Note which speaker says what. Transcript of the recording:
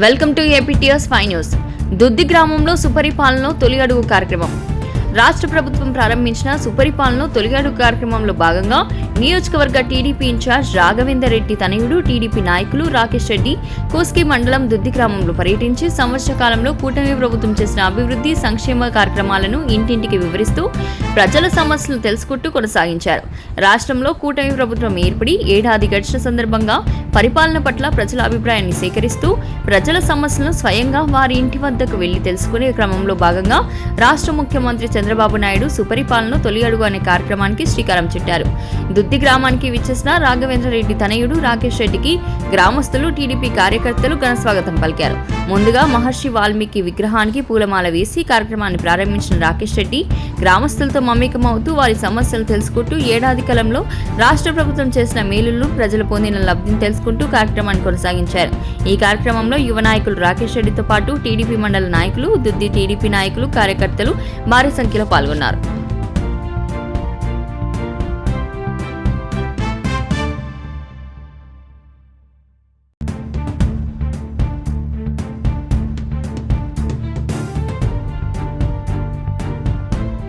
Speaker 1: Welcome to APTS five news. Duddi గ్రామంలో సుపరిపాలనలో తొలి అడుగు కార్యక్రమం. రాష్ట్ర ప్రభుత్వం ప్రారంభించిన సుపరిపాలన తొలిగాడు కార్యక్రమంలో భాగంగా నియోజకవర్గ టీడీపీ ఇన్ఛార్జ్ రాఘవేందర్ రెడ్డి తనయుడు టీడీపీ నాయకులు రాకేష్ రెడ్డి కోస్కి మండలం దుద్ది గ్రామంలో పర్యటించి సంవత్సర కాలంలో కూటమి ప్రభుత్వం చేసిన అభివృద్ధి సంక్షేమ కార్యక్రమాలను ఇంటింటికి వివరిస్తూ ప్రజల సమస్యలను తెలుసుకుంటూ కొనసాగించారు. రాష్ట్రంలో కూటమి ప్రభుత్వం ఏర్పడి ఏడాది గడిచిన సందర్భంగా పరిపాలన పట్ల ప్రజల అభిప్రాయాన్ని సేకరిస్తూ ప్రజల సమస్యలను స్వయంగా వారి ఇంటి వద్దకు వెళ్ళి తెలుసుకునే క్రమంలో భాగంగా రాష్ట్ర ముఖ్యమంత్రి చంద్రబాబు నాయుడు సుపరిపాలన తొలి అడుగు అనే కార్యక్రమానికి శ్రీకారం చుట్టారు. దుద్ది గ్రామానికి విచ్చేసిన రాఘవేంద్ర రెడ్డి తనయుడు రాకేష్ రెడ్డికి గ్రామస్తులు టీడీపీ కార్యకర్తలు ఘన స్వాగతం పలికారు. ముందుగా మహర్షి వాల్మీకి విగ్రహానికి పూలమాల వేసి కార్యక్రమాన్ని ప్రారంభించిన రాకేష్ రెడ్డి గ్రామస్తులతో మమేకమవుతూ వారి సమస్యలు తెలుసుకుంటూ ఏడాది కాలంలో రాష్ట్ర ప్రభుత్వం చేసిన మేలులు ప్రజలు పొందిన లబ్ధిని తెలుసుకుంటూ కార్యక్రమాన్ని కొనసాగించారు. ఈ కార్యక్రమంలో యువ నాయకులు రాకేష్ రెడ్డితో పాటు టీడీపీ మండల నాయకులు దుద్ది టీడీపీ నాయకులు కార్యకర్తలు భారీ సంఖ్యలో పాల్గొన్నారు